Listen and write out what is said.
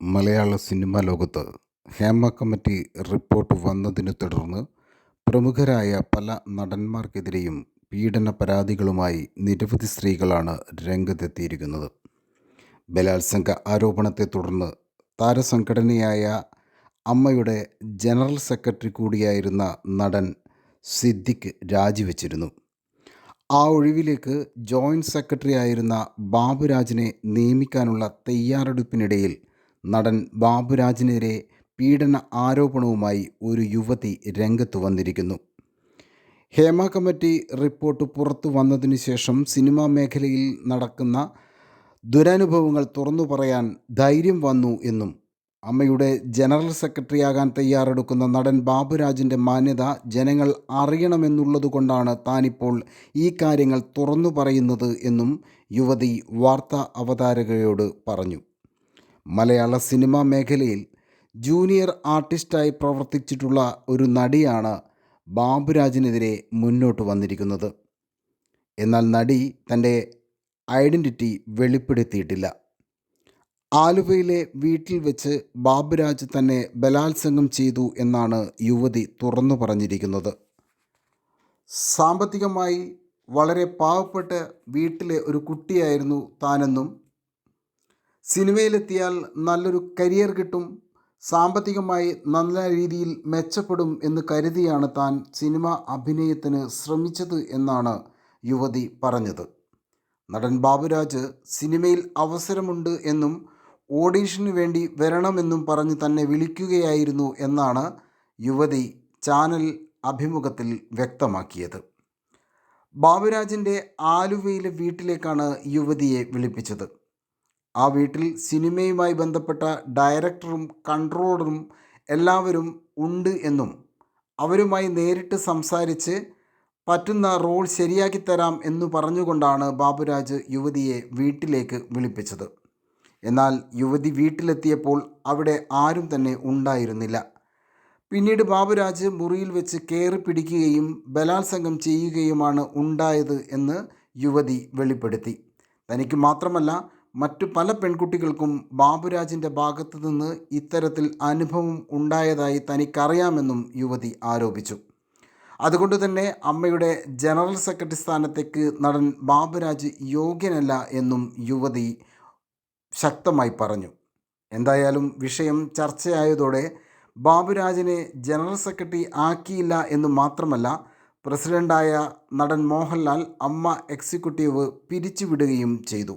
മലയാള cinema ലോകത്ത് Hema committee report വന്നതിനെ തുടർന്ന് പ്രമുഖരായ പല നടന്മാർക്കെതിരെയും പീഡന പരാതികളുമായി നിരവധി സ്ത്രീകളാണ് രംഗത്തെത്തിയിരിക്കുന്നത്. ബലാത്സംഗ ആരോപണത്തെ തുടർന്ന് താരസംഘടനയായ അമ്മയുടെ ജനറൽ സെക്രട്ടറി കൂടിയായിരുന്ന നടൻ സിദ്ദിഖ് രാജിവെച്ചിരുന്നു. ആ ഒഴിവിലേക്ക് ജോയിന്റ് സെക്രട്ടറി ആയിരുന്ന ബാബുരാജിനെ നിയമിക്കാനുള്ള തയ്യാറെടുപ്പിനിടയിൽ നടൻ ബാബുരാജിനെതിരെ പീഡന ആരോപണവുമായി ഒരു യുവതി രംഗത്ത് വന്നിരിക്കുന്നു. ഹേമ കമ്മിറ്റി റിപ്പോർട്ട് പുറത്തു വന്നതിനു ശേഷം സിനിമാ മേഖലയിൽ നടക്കുന്ന ദുരനുഭവങ്ങൾ തുറന്നു പറയാൻ ധൈര്യം വന്നു എന്നും അമ്മയുടെ ജനറൽ സെക്രട്ടറിയാകാൻ തയ്യാറെടുക്കുന്ന നടൻ ബാബുരാജിന്റെ മാന്യത ജനങ്ങൾ അറിയണമെന്നുള്ളതുകൊണ്ടാണ് താനിപ്പോൾ ഈ കാര്യങ്ങൾ തുറന്നു പറയുന്നത് എന്നും യുവതി വാർത്താ അവതാരകയോട് പറഞ്ഞു. മലയാള സിനിമാ മേഖലയിൽ ജൂനിയർ ആർട്ടിസ്റ്റായി പ്രവർത്തിച്ചിട്ടുള്ള ഒരു നടിയാണ് ബാബുരാജിനെതിരെ മുന്നോട്ട് വന്നിരിക്കുന്നത്. എന്നാൽ നടി തന്റെ ഐഡന്റിറ്റി വെളിപ്പെടുത്തിയിട്ടില്ല. ആലുവയിലെ വീട്ടിൽ വെച്ച് ബാബുരാജ് തന്നെ ബലാത്സംഗം ചെയ്തു എന്നാണ് യുവതി തുറന്നു പറഞ്ഞിരിക്കുന്നത്. സാമ്പത്തികമായി വളരെ പാവപ്പെട്ട വീട്ടിലെ ഒരു കുട്ടിയായിരുന്നു താനെന്നും സിനിമയിലെത്തിയാൽ നല്ലൊരു കരിയർ കിട്ടും സാമ്പത്തികമായി നല്ല രീതിയിൽ മെച്ചപ്പെടും എന്ന് കരുതിയാണ് താൻ സിനിമ അഭിനയത്തിന് ശ്രമിച്ചത് എന്നാണ് യുവതി പറഞ്ഞത്. നടൻ ബാബുരാജ് സിനിമയിൽ അവസരമുണ്ട് എന്നും ഓഡീഷന് വേണ്ടി വരണമെന്നും പറഞ്ഞ് തന്നെ വിളിക്കുകയായിരുന്നു എന്നാണ് യുവതി ചാനൽ അഭിമുഖത്തിൽ വ്യക്തമാക്കിയത്. ബാബുരാജിന്റെ ആലുവയിലെ വീട്ടിലേക്കാണ് യുവതിയെ വിളിപ്പിച്ചത്. ആ വീട്ടിൽ സിനിമയുമായി ബന്ധപ്പെട്ട ഡയറക്ടറും കൺട്രോളറും എല്ലാവരും ഉണ്ട് എന്നും അവരുമായി നേരിട്ട് സംസാരിച്ച് പറ്റുന്ന റോൾ ശരിയാക്കി തരാം എന്നു പറഞ്ഞുകൊണ്ടാണ് ബാബുരാജ് യുവതിയെ വീട്ടിലേക്ക് വിളിപ്പിച്ചത്. എന്നാൽ യുവതി വീട്ടിലെത്തിയപ്പോൾ അവിടെ ആരും തന്നെ ഉണ്ടായിരുന്നില്ല. പിന്നീട് ബാബുരാജ് മുറിയിൽ വെച്ച് കയറി പിടിക്കുകയും ബലാത്സംഗം ചെയ്യുകയുമാണ് ഉണ്ടായത് എന്ന് യുവതി വെളിപ്പെടുത്തി. തനിക്ക് മാത്രമല്ല മറ്റു പല പെൺകുട്ടികൾക്കും ബാബുരാജിന്റെ ഭാഗത്തു നിന്ന് ഇത്തരത്തിൽ അനുഭവം ഉണ്ടായതായി തനിക്കറിയാമെന്നും യുവതി ആരോപിച്ചു. അതുകൊണ്ട് തന്നെ അമ്മയുടെ ജനറൽ സെക്രട്ടറി സ്ഥാനത്തേക്ക് നടൻ ബാബുരാജ് യോഗ്യനല്ല എന്നും യുവതി ശക്തമായി പറഞ്ഞു. എന്തായാലും വിഷയം ചർച്ചയായതോടെ ബാബുരാജിനെ ജനറൽ സെക്രട്ടറി ആക്കിയില്ല എന്ന് മാത്രമല്ല പ്രസിഡന്റായ നടൻ മോഹൻലാൽ അമ്മ എക്സിക്യൂട്ടീവ് പിരിച്ചുവിടുകയും ചെയ്തു.